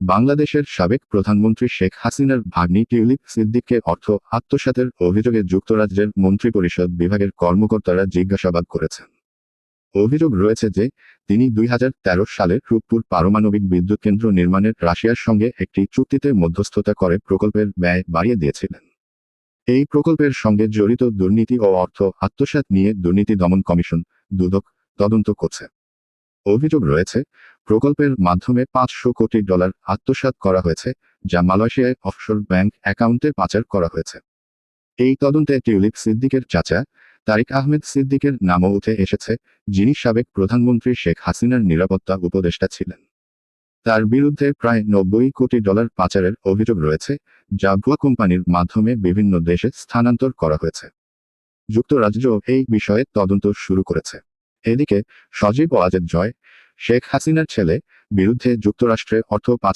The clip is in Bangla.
বাংলাদেশের সাবেক প্রধানমন্ত্রী শেখ হাসিনার ভাগ্নি টিউলিপ সিদ্দিককে অর্থ, আত্মসাতের অভিযোগে যুক্তরাজ্যের মন্ত্রিপরিষদ বিভাগের কর্মকর্তারা জিজ্ঞাসাবাদ করেছেন। অভিযোগ রয়েছে যে, তিনি দুই হাজার তেরো সালে রূপপুর পারমাণবিক বিদ্যুৎ কেন্দ্র নির্মাণের রাশিয়ার সঙ্গে একটি চুক্তিতে মধ্যস্থতা করে প্রকল্পের ব্যয় বাড়িয়ে দিয়েছিলেন। এই প্রকল্পের সঙ্গে জড়িত দুর্নীতি ও অর্থ আত্মসাৎ নিয়ে দুর্নীতি দমন কমিশন, দুদক, তদন্ত করছে। অভিযোগ রয়েছে, প্রকল্পের মাধ্যমে পাঁচশো কোটি ডলার আত্মসাৎ করা হয়েছে, যা মালয়েশিয়ায় অফশোর ব্যাংক অ্যাকাউন্টে পাচার করা হয়েছে। এই তদন্তে টিউলিপ সিদ্দিকের চাচা, তারিক আহমেদ সিদ্দিকের নামও উঠে এসেছে, যিনি সাবেক প্রধানমন্ত্রী শেখ হাসিনার নিরাপত্তা উপদেষ্টা ছিলেন। তার বিরুদ্ধে প্রায় নব্বই কোটি ডলার পাচারের অভিযোগ রয়েছে, যা ভুয়া কোম্পানির মাধ্যমে বিভিন্ন দেশে স্থানান্তর করা হয়েছে। যুক্তরাজ্য এই বিষয়ে তদন্ত শুরু করেছে। এদিকে সজীব ওয়াজেদ জয় শেখ হাসিনার ছেলে বিরুদ্ধে যুক্তরাষ্ট্রে অর্থ পাচার